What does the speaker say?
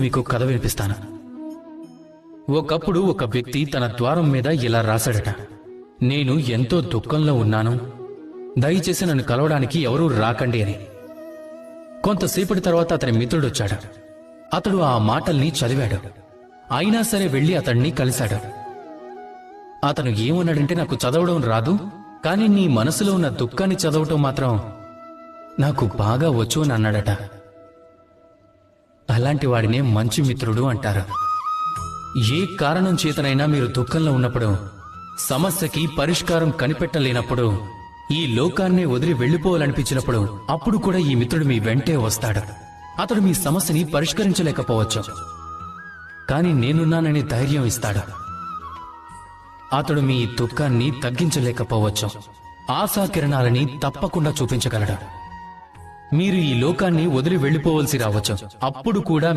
మీకు కథ వినిపిస్తాను. ఒకప్పుడు ఒక వ్యక్తి తన ద్వారం మీద ఇలా రాశాడట. నేను ఎంతో దుఃఖంలో ఉన్నాను. దయచేసి నన్ను కలవడానికి ఎవరూ రాకండి అని. కొంతసేపటి తర్వాత అతని మిత్రుడొచ్చాడు. అతడు ఆ మాటల్ని చదివాడు. అయినా సరే వెళ్ళి అతన్ని కలిశాడు. అతను ఏమన్నాడంటే నాకు చదవడం రాదు కానీ నీ మనసులో ఉన్న దుఃఖాన్ని చదవటం మాత్రం నాకు బాగా వచ్చు అని అన్నాడట. అలాంటి వాడినే మంచి మిత్రుడు అంటారు. ఏ కారణం చేతనైనా మీరు దుఃఖంలో ఉన్నప్పుడు సమస్యకి పరిష్కారం కనిపెట్టలేనప్పుడు ఈ లోకాన్నే వదిలి వెళ్ళిపోవాలనిపించినప్పుడు అప్పుడు కూడా ఈ మిత్రుడు మీ వెంటే వస్తాడు. అతడు మీ సమస్యని పరిష్కరించలేకపోవచ్చు. కానీ నేనున్నాననే ధైర్యం ఇస్తాడు. అతడు మీ దుఃఖాన్ని తగ్గించలేకపోవచ్చు. ఆశాకిరణాలని తప్పకుండా చూపించగలడు. మీరు ఈ లోకాన్ని వదిలి వెళ్ళిపోవలసి రావచ్చు అప్పుడు కూడా